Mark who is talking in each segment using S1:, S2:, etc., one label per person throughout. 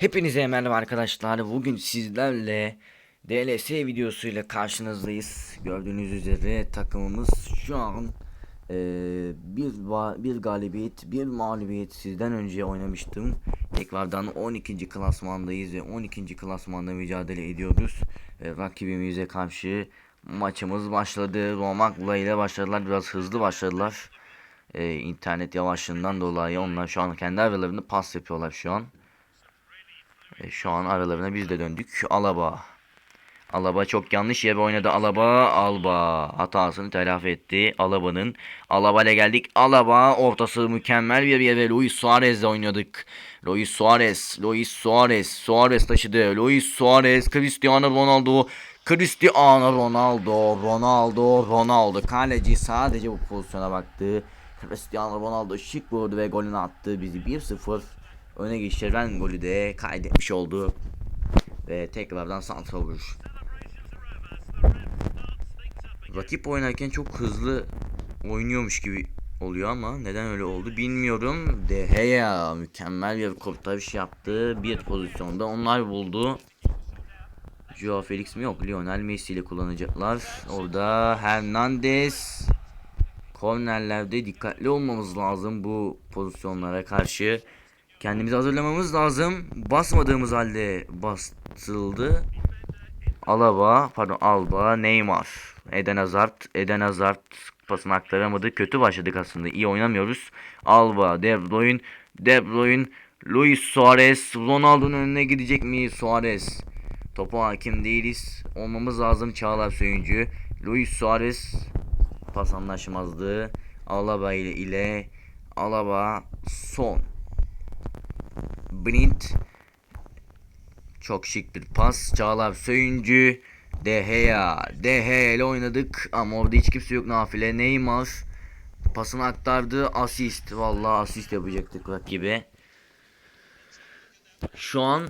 S1: Hepinize merhaba arkadaşlar. Bugün sizlerle DLS videosuyla karşınızdayız. Gördüğünüz üzere takımımız şu an eee, bir bir galibiyet, bir mağlubiyet sizden önce oynamıştım. Tekrardan 12. klasmandayız ve 12. klasmanda mücadele ediyoruz. Ve rakibimize karşı maçımız başladı. Romakla ile başladılar. Biraz hızlı başladılar. Eee, internet yavaşlığından dolayı onlar şu an kendi aralarında pas yapıyorlar şu an. E, şu an aralarına biz de döndük. Alaba. Alaba çok yanlış yere oynadı. Alaba, Alba hatasını telafi etti. Alaba'nın. Alaba geldik. Alaba ortası mükemmel bir yere. Luis Suarez'le oynadık. Luis Suarez, Luis Suarez, Suarez taşıdı. Luis Suarez, Cristiano Ronaldo, Cristiano Ronaldo, Ronaldo, Ronaldo. Kaleci sadece bu pozisyona baktı. Cristiano Ronaldo şık vurdu ve golünü attı. Bizi 1-0 öne geçiren golü de kaydetmiş oldu. Ve tekrardan santra vuruş. Rakip oynarken çok hızlı oynuyormuş gibi oluyor ama neden öyle oldu bilmiyorum. De Gea mükemmel bir kurtarış yaptı. Bir pozisyonda onlar buldu. Joao Felix mi yok Lionel Messi ile kullanacaklar. Orada Hernandez. Kornerlerde dikkatli olmamız lazım bu pozisyonlara karşı. Kendimizi hazırlamamız lazım. Basmadığımız halde bastırıldı. Alaba, pardon Alba, Neymar, Eden Hazard, Eden Hazard pasını aktaramadı. Kötü başladık aslında. İyi oynamıyoruz. Alba, De Bruyne, De Bruyne, Luis Suarez, Ronaldo'nun önüne gidecek mi Suarez? Topa hakim değiliz. Olmamız lazım Çağlar Söyüncü. Luis Suarez pas anlaşmazlığı. Alaba ile, ile Alaba son. Blint çok şık bir pas. Çağlar Söyüncü. De Gea. De Gea ile oynadık ama orada hiç kimse yok nafile. Neymar pasını aktardı. Asist. Vallahi asist yapacaktık rakibe. Şu an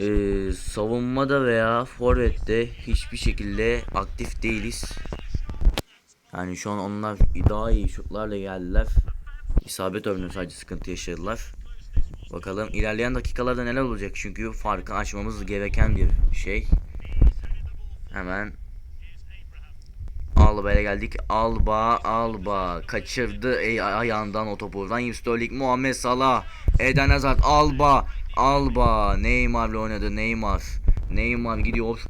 S1: e, savunmada veya forvette hiçbir şekilde aktif değiliz. Yani şu an onlar daha iyi şutlarla geldiler. İsabet oranı sadece sıkıntı yaşadılar. Bakalım ilerleyen dakikalarda neler olacak çünkü farkı açmamız gereken bir şey. Hemen Alba'ya geldik. Alba, Alba kaçırdı ey ayağından o topu. Raheem Sterling, Muhammed Salah, Eden Hazard, Alba, Alba, Neymar'la oynadı. Neymar, Neymar gidiyor.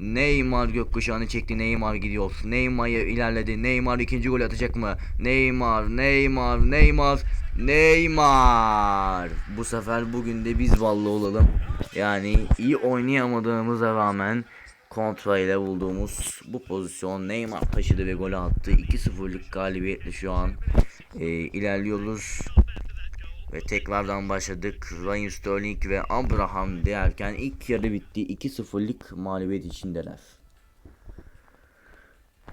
S1: Neymar gökkuşağını çekti. Neymar gidiyor. Neymar ilerledi. Neymar ikinci gol atacak mı? Neymar, Neymar, Neymar, Neymar. Bu sefer bugün de biz ballı olalım. Yani iyi oynayamadığımıza rağmen kontra ile bulduğumuz bu pozisyon Neymar taşıdı ve golü attı. 2-0'lık galibiyetle şu an e, ilerliyoruz. Ve tekrardan başladık. Raheem Sterling ve Abraham derken ilk yarı bitti. 2-0'lık mağlubiyet içindeler.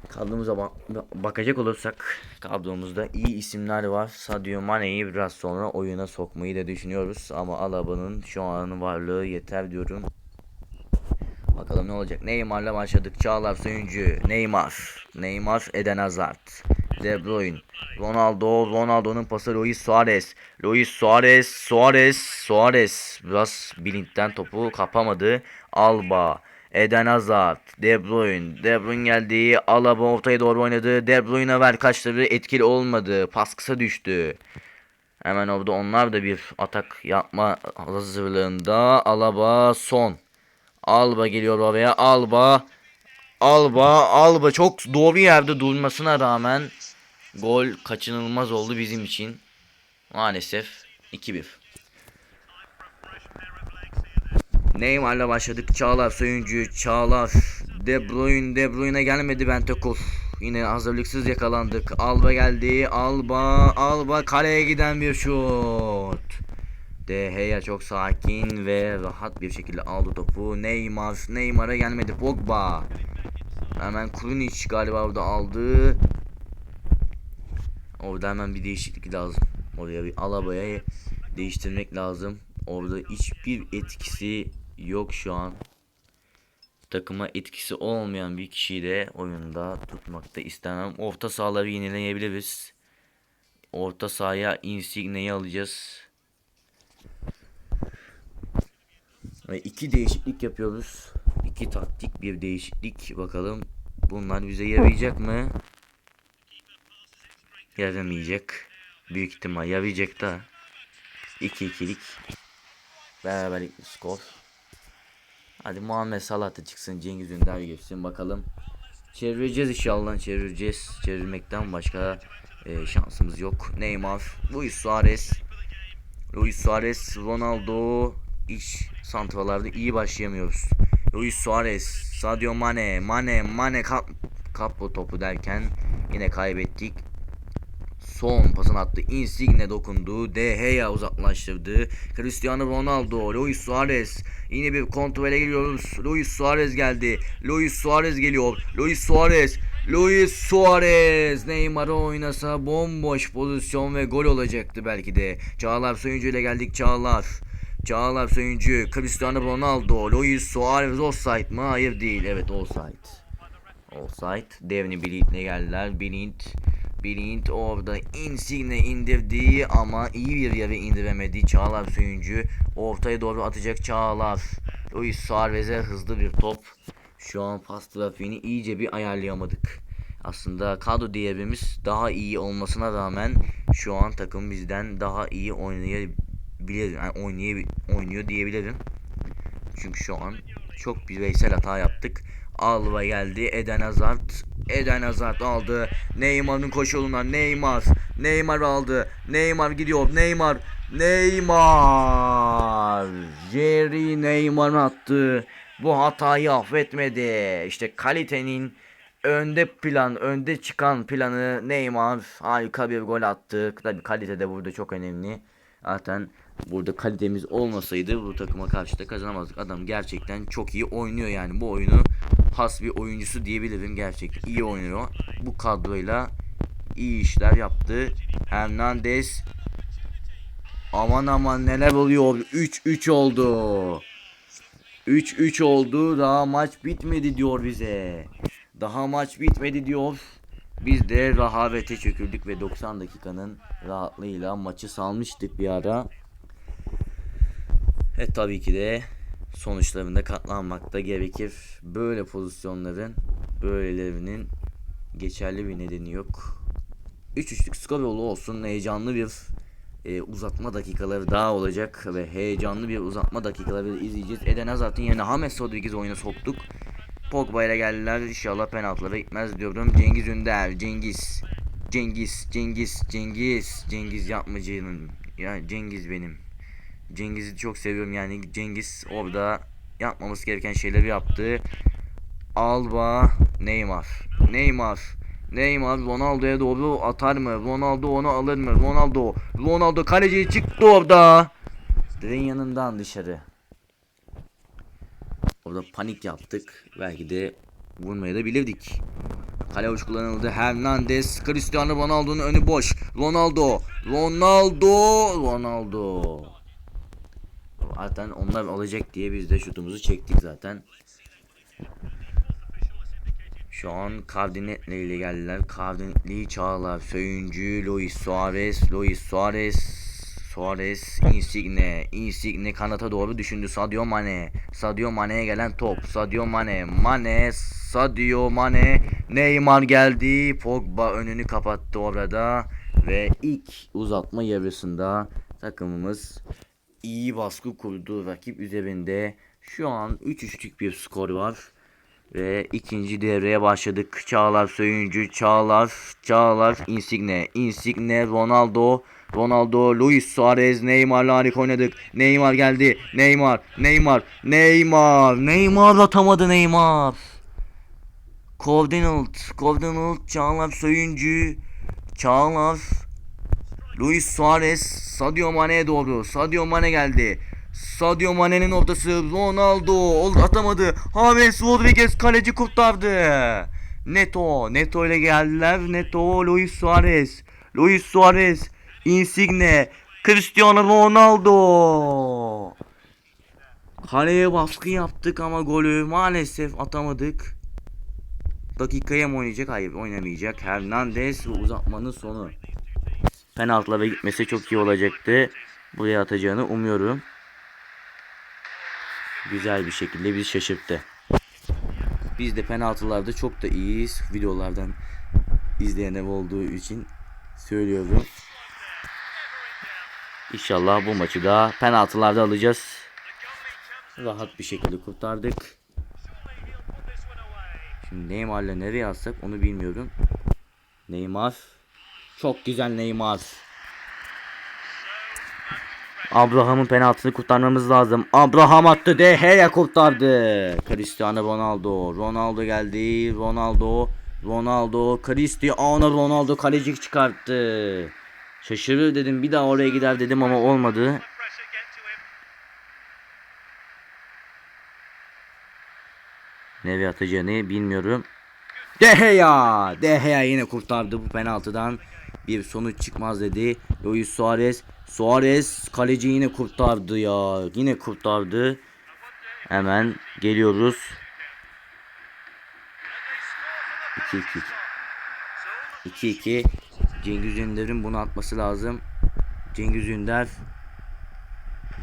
S1: Kadromuza ba- bakacak olursak kadromuzda iyi isimler var. Sadio Mane'yi biraz sonra oyuna sokmayı da düşünüyoruz. Ama Alaba'nın şu an varlığı yeter diyorum. Bakalım ne olacak. Neymar'la başladık. Çağlar Söyüncü. Neymar. Neymar Eden Hazard. De Bruyne. Ronaldo. Ronaldo'nun pası Luis Suarez. Luis Suarez. Suarez. Suarez. Biraz bilinçten topu kapamadı. Alba. Eden Hazard. De Bruyne. De Bruyne geldi. Alaba ortaya doğru oynadı. De Bruyne'e ver kaçları etkili olmadı. Pas kısa düştü. Hemen orada onlar da bir atak yapma hazırlığında. Alaba son. Alba geliyor oraya. Alba. Alba. Alba çok doğru yerde durmasına rağmen gol kaçınılmaz oldu bizim için. Maalesef 2-1. Neymar'la başladık. Çağlar Söyüncü. Çağlar. De Bruyne. De Bruyne gelmedi Bentakur. Yine hazırlıksız yakalandık. Alba geldi. Alba. Alba kaleye giden bir şut. De Gea çok sakin ve rahat bir şekilde aldı topu. Neymar, Neymar'a gelmedi. Pogba. Hemen Krunic galiba orada aldı. Orada hemen bir değişiklik lazım. Oraya bir Alaba'ya değiştirmek lazım. Orada hiçbir etkisi yok şu an. Takıma etkisi olmayan bir kişiyi de oyunda tutmakta istemem. Orta sahaları yenileyebiliriz. Orta sahaya Insigne'yi alacağız. Ve iki değişiklik yapıyoruz. İki taktik bir değişiklik. Bakalım bunlar bize yarayacak mı? Yaramayacak. Büyük ihtimal yarayacak da. 2-2'lik. Beraberlik skor. Hadi Muhammed Salah da çıksın. Cengiz Ünder geçsin bakalım. Çevireceğiz inşallah. Çevireceğiz. Çevirmekten başka e, şansımız yok. Neymar, Luis Suarez, Luis Suarez, Ronaldo iş santralarda iyi başlayamıyoruz. Luis Suarez, Sadio Mane, Mane, Mane kap, kap o topu derken yine kaybettik. Son pasını attı. Insigne dokundu. De Gea uzaklaştırdı. Cristiano Ronaldo, Luis Suarez. Yine bir kontrole geliyoruz. Luis Suarez geldi. Luis Suarez geliyor. Luis Suarez. Luis Suarez Neymar'ı oynasa bomboş pozisyon ve gol olacaktı belki de. Çağlar Soyuncu ile geldik Çağlar. Çağlar Soyuncu, Cristiano Ronaldo, Luis Suarez offside mı? Hayır değil. Evet offside. Offside. Devni Blind'le geldiler. Blind. Blind orada Insigne indirdi ama iyi bir yere indiremedi. Çağlar Söyüncü ortaya doğru atacak Çağlar. Luis Suarez'e hızlı bir top. Şu an pas trafiğini iyice bir ayarlayamadık. Aslında kadro değerimiz daha iyi olmasına rağmen şu an takım bizden daha iyi oynayabilir. Yani oynayabilir, oynuyor diyebilirim. Çünkü şu an çok bireysel hata yaptık. Alba geldi. Eden Hazard. Eden Hazard aldı. Neymar'ın koşuluna Neymar. Neymar aldı. Neymar gidiyor. Neymar. Neymar. Jerry Neymar attı. Bu hatayı affetmedi. İşte kalitenin önde plan, önde çıkan planı Neymar harika bir gol attı. Tabii kalite de burada çok önemli. Zaten burada kalitemiz olmasaydı bu takıma karşı da kazanamazdık. Adam gerçekten çok iyi oynuyor yani bu oyunu has bir oyuncusu diyebilirim gerçekten iyi oynuyor. Bu kadroyla iyi işler yaptı. Hernandez aman aman neler oluyor 3-3 oldu. 3-3 oldu daha maç bitmedi diyor bize. Daha maç bitmedi diyor. Biz de rahavete çöküldük ve 90 dakikanın rahatlığıyla maçı salmıştık bir ara. E tabii ki de sonuçlarında katlanmak da gerekir. Böyle pozisyonların böylelerinin geçerli bir nedeni yok. 3-3'lük skor yolu olsun. Heyecanlı bir e, uzatma dakikaları daha olacak ve heyecanlı bir uzatma dakikaları izleyeceğiz. Eden Hazard'ın yerine James Rodriguez oyuna soktuk. Pogba ile geldiler. İnşallah penaltılara gitmez diyorum. Cengiz Ünder, Cengiz. Cengiz, Cengiz, Cengiz. Cengiz yapmacının. Ya Cengiz benim. Cengiz'i çok seviyorum yani Cengiz orada yapmamız gereken şeyleri yaptı. Alba, Neymar. Neymar. Neymar Ronaldo'ya doğru atar mı? Ronaldo onu alır mı? Ronaldo. Ronaldo kaleciye çıktı orada. Direğin yanından dışarı. Orada panik yaptık. Belki de vurmaya da bilirdik. Kale uç kullanıldı. Hernandez, Cristiano Ronaldo'nun önü boş. Ronaldo, Ronaldo, Ronaldo. Zaten onlar alacak diye biz de şutumuzu çektik zaten. Şu an Cardinetle ile geldiler. Cardinetli Çağlar, Söyüncü, Luis Suarez, Luis Suarez, Suarez, Insigne, Insigne kanata doğru düşündü. Sadio Mane, Sadio Mane'ye gelen top. Sadio Mane, Mane, Sadio Mane, Neymar geldi. Pogba önünü kapattı orada ve ilk uzatma yarısında takımımız iyi baskı kurdu rakip üzerinde. Şu an 3-3'lük bir skor var. Ve ikinci devreye başladık. Çağlar Söyüncü, Çağlar, Çağlar, Insigne, Insigne, Ronaldo, Ronaldo, Luis Suarez, Neymar'la harika oynadık. Neymar geldi. Neymar, Neymar, Neymar, Neymar atamadı Neymar. Coordinate, Coordinate, Çağlar Söyüncü, Çağlar, Luis Suarez Sadio Mane'ye doğru. Sadio Mane geldi. Sadio Mane'nin ortası Ronaldo atamadı. James Rodriguez kaleci kurtardı. Neto, Neto ile geldiler. Neto, Luis Suarez. Luis Suarez, Insigne, Cristiano Ronaldo. Kaleye baskı yaptık ama golü maalesef atamadık. Dakikaya mı oynayacak? Hayır oynamayacak. Hernandez uzatmanın sonu. Penaltılara gitmesi çok iyi olacaktı. Buraya atacağını umuyorum. güzel bir şekilde bizi şaşırttı. Biz de penaltılarda çok da iyiyiz. Videolardan izleyenler olduğu için söylüyorum. İnşallah bu maçı da penaltılarda alacağız. Rahat bir şekilde kurtardık. Şimdi Neymar'la nereye alsak onu bilmiyorum. Neymar. Çok güzel Neymar. Abraham'ın penaltısını kurtarmamız lazım. Abraham attı. De Gea kurtardı. Cristiano Ronaldo. Ronaldo geldi. Ronaldo. Ronaldo. Cristiano Ronaldo kaleci çıkarttı. Şaşırır dedim. Bir daha oraya gider dedim ama olmadı. Nereye atacağını bilmiyorum. De Gea. De Gea yine kurtardı bu penaltıdan. Bir sonuç çıkmaz dedi. Luis Suarez. Suarez kaleci yine kurtardı ya. Yine kurtardı. Hemen geliyoruz. 2-2. 2-2. Cengiz Ünder'in bunu atması lazım. Cengiz Ünder.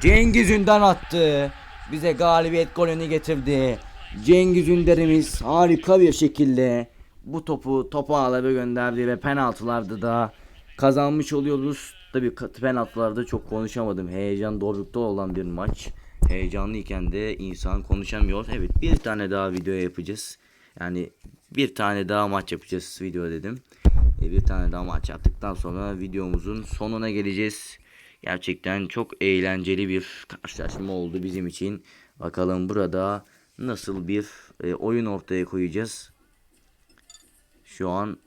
S1: Cengiz Ünder attı. Bize galibiyet golünü getirdi. Cengiz Ünder'imiz harika bir şekilde bu topu topa ağlara gönderdi ve penaltılarda da kazanmış oluyoruz. Tabi penaltılarda çok konuşamadım. Heyecan dorukta olan bir maç. Heyecanlıyken de insan konuşamıyor. Evet bir tane daha video yapacağız. Yani bir tane daha maç yapacağız video dedim. E, bir tane daha maç yaptıktan sonra videomuzun sonuna geleceğiz. Gerçekten çok eğlenceli bir karşılaşma oldu bizim için. Bakalım burada nasıl bir e, oyun ortaya koyacağız. Şu an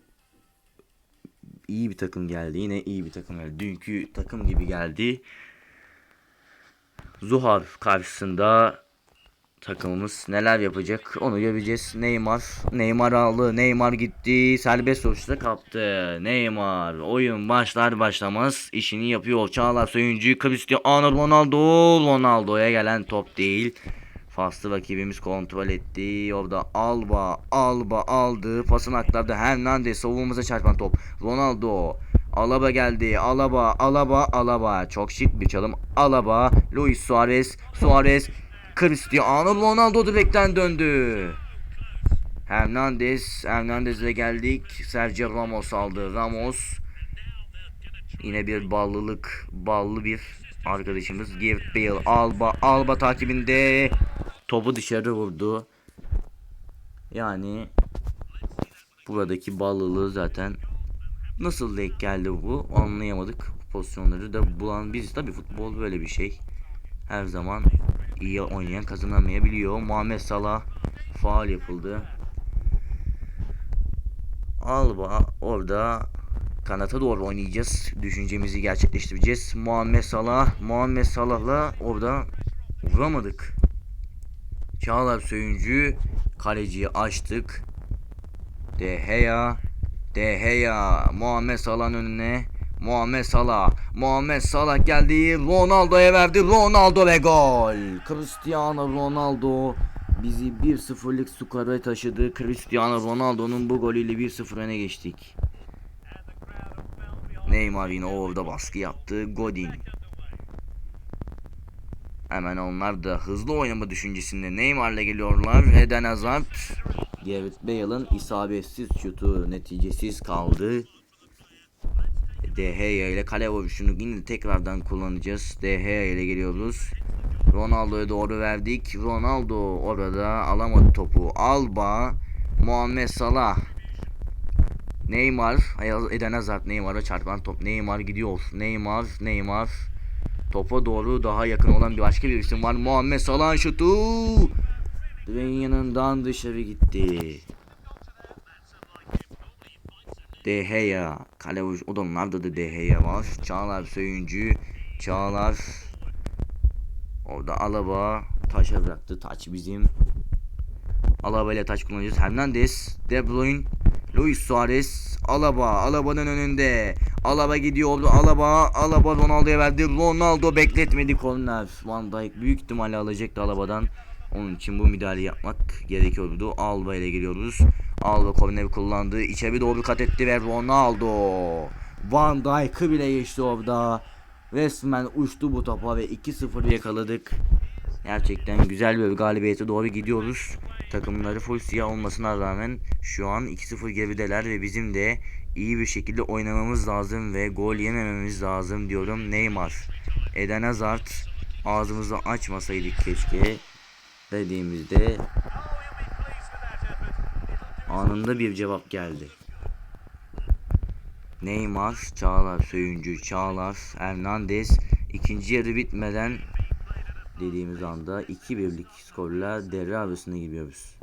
S1: iyi bir takım geldi. Yine iyi bir takım geldi. Dünkü takım gibi geldi. Zuhar karşısında takımımız neler yapacak onu göreceğiz. Neymar, Neymar aldı. Neymar gitti. Serbest vuruşta kaptı. Neymar oyun başlar başlamaz işini yapıyor. Çağlar Söyüncü, Cristiano Ronaldo. Ronaldo'ya gelen top değil. Faslı rakibimiz kontrol etti. Orada Alba, Alba aldı. Pasın aktardı. Hernandez savunmamıza çarpan top. Ronaldo. Alaba geldi. Alaba, Alaba, Alaba. Çok şık bir çalım. Alaba, Luis Suarez, Suarez, Cristiano Ronaldo direkten döndü. Hernandez, Hernandez'e geldik. Sergio Ramos aldı. Ramos yine bir ballılık, ballı bir arkadaşımız Gareth Bale. Alba, Alba takibinde topu dışarı vurdu. Yani buradaki ballılığı zaten nasıl denk geldi bu anlayamadık. Pozisyonları da bulan biz tabi futbol böyle bir şey. Her zaman iyi oynayan kazanamayabiliyor. Muhammed Salah faal yapıldı. Alba orada kanata doğru oynayacağız. Düşüncemizi gerçekleştireceğiz. Muhammed Salah, Muhammed Salah'la orada vuramadık. Çağlar Söyüncü kaleciyi açtık. De Gea, De Gea, Muhammed Salah'ın önüne. Muhammed Salah, Muhammed Salah geldi. Ronaldo'ya verdi. Ronaldo ve gol. Cristiano Ronaldo bizi 1-0'lık skora taşıdı. Cristiano Ronaldo'nun bu golüyle 1-0 öne geçtik. Neymar yine orada baskı yaptı. Godin. Hemen onlar da hızlı oynama düşüncesinde Neymar'la geliyorlar. Eden Hazard. Gareth Bale'ın isabetsiz şutu neticesiz kaldı. Gea ile kale vuruşunu yine tekrardan kullanacağız. Gea ile geliyoruz. Ronaldo'ya doğru verdik. Ronaldo orada alamadı topu. Alba, Muhammed Salah, Neymar, Eden Hazard Neymar'a çarpan top. Neymar gidiyor. Neymar, Neymar. Topa doğru daha yakın olan bir başka bir isim var. Muhammed Salah şutu. Direğin yanından dışarı gitti. De Gea. Kale vuruş. O da onlarda da De Gea var. Çağlar Söyüncü. Çağlar. Orada Alaba. Taşa bıraktı. Taç bizim. Alaba ile taç kullanacağız. Hernandez. De Bruyne. Luis Suarez. Alaba. Alaba'nın önünde. Alaba gidiyordu. Alaba. Alaba Ronaldo'ya verdi. Ronaldo bekletmedi korner. Van Dijk büyük ihtimalle alacaktı Alaba'dan. Onun için bu müdahale yapmak gerekiyordu. Alba ile geliyoruz. Alba korneri kullandı. İçeri doğru kat etti ve Ronaldo. Van Dijk'ı bile geçti orada. Resmen uçtu bu topa ve 2-0 yakaladık. Gerçekten güzel bir galibiyete doğru gidiyoruz. Takımları full siyah olmasına rağmen şu an 2-0 gerideler ve bizim de iyi bir şekilde oynamamız lazım ve gol yemememiz lazım diyorum Neymar. Eden Hazard ağzımızı açmasaydık keşke dediğimizde anında bir cevap geldi. Neymar, Çağlar, Söyüncü, Çağlar, Hernandez ikinci yarı bitmeden dediğimiz anda 2-1'lik skorla devre arasına gidiyoruz.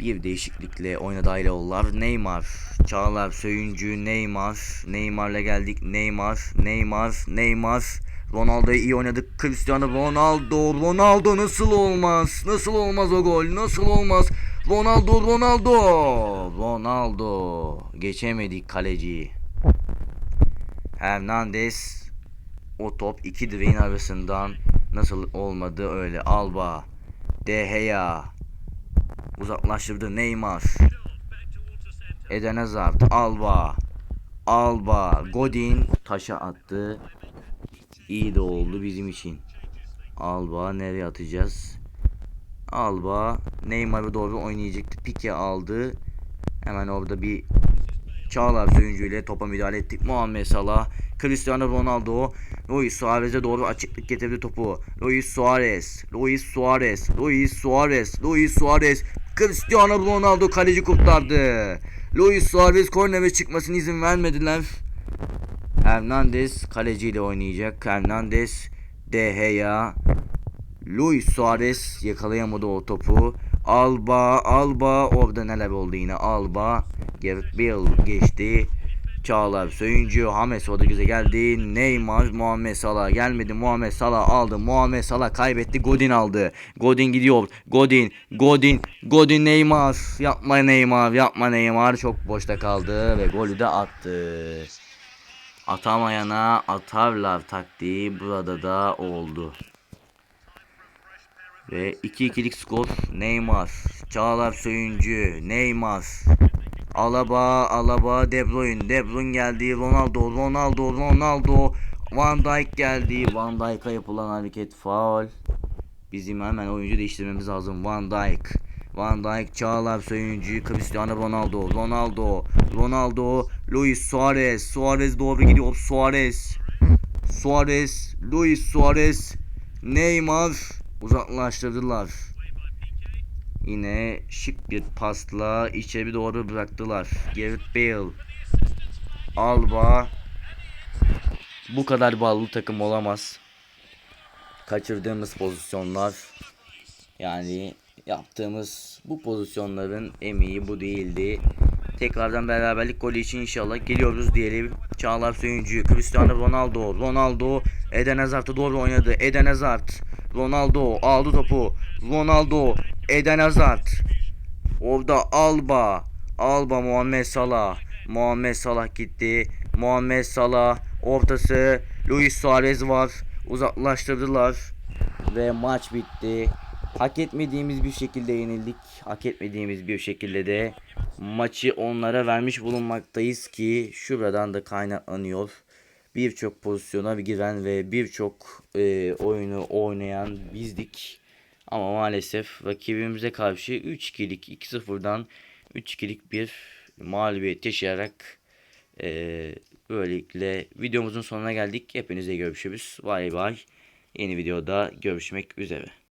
S1: Bir değişiklikle oyuna dahil oldular. Neymar, Çağlar, Söyüncü, Neymar, Neymar'la geldik. Neymar, Neymar, Neymar. Ronaldo'yu iyi oynadık. Cristiano Ronaldo, Ronaldo nasıl olmaz? Nasıl olmaz o gol? Nasıl olmaz? Ronaldo, Ronaldo, Ronaldo. Geçemedik kaleciyi. Hernandez o top iki direğin arasından nasıl olmadı öyle Alba De Gea uzaklaştırdı Neymar. Eden Hazard Alba. Alba Godin taşa attı. İyi de oldu bizim için. Alba nereye atacağız? Alba Neymar'a doğru oynayacaktı Pike aldı. Hemen orada bir Çağlar Söyüncü topa müdahale ettik. Muhammed Salah, Cristiano Ronaldo, Luis Suarez'e doğru açıklık getirdi topu. Luis Suarez, Luis Suarez, Luis Suarez, Luis Suarez, Cristiano Ronaldo kaleci kurtardı. Luis Suarez kornere çıkmasına izin vermediler. Hernandez kaleciyle oynayacak. Hernandez, De Gea, Luis Suarez yakalayamadı o topu. Alba, Alba orada neler oldu yine Alba. Gareth Bale geçti. Çağlar Söyüncü, James Rodriguez'e geldi. Neymar, Muhammed Salah gelmedi. Muhammed Salah aldı. Muhammed Salah kaybetti. Godin aldı. Godin gidiyor. Godin, Godin, Godin Neymar. Yapma Neymar, yapma Neymar. Çok boşta kaldı ve golü de attı. Atamayana atarlar taktiği burada da oldu. Ve 2-2'lik skor Neymar, Çağlar Söyüncü, Neymar, Alaba, Alaba, De Bruyne, De Bruyne geldi, Ronaldo, Ronaldo, Ronaldo, Van Dijk geldi, Van Dijk'a yapılan hareket faul. Bizim hemen oyuncu değiştirmemiz lazım. Van Dijk, Van Dijk, Çağlar Söyüncü, Cristiano Ronaldo, Ronaldo, Ronaldo, Luis Suarez, Suarez doğru gidiyor, Suarez, Suarez, Luis Suarez, Neymar uzaklaştırdılar. Yine şık bir pasla içeri doğru bıraktılar. Gareth Bale, Alba bu kadar bağlı takım olamaz. Kaçırdığımız pozisyonlar yani yaptığımız bu pozisyonların emeği bu değildi. Tekrardan beraberlik golü için inşallah geliyoruz diyelim. Çağlar Söyüncü, Cristiano Ronaldo, Ronaldo Eden Hazard'a doğru oynadı. Eden Hazard, Ronaldo aldı topu. Ronaldo, Eden Hazard. Orada Alba, Alba Muhammed Salah. Muhammed Salah gitti. Muhammed Salah ortası. Luis Suarez var. Uzaklaştırdılar ve maç bitti. Hak etmediğimiz bir şekilde yenildik. Hak etmediğimiz bir şekilde de maçı onlara vermiş bulunmaktayız ki şuradan da kaynaklanıyor. Birçok pozisyona giren ve birçok e, oyunu oynayan bizdik. Ama maalesef rakibimize karşı 3-2'lik 2-0'dan 3-2'lik bir mağlubiyet yaşayarak e, böylelikle videomuzun sonuna geldik. Hepinize görüşürüz. Bay bay. Yeni videoda görüşmek üzere.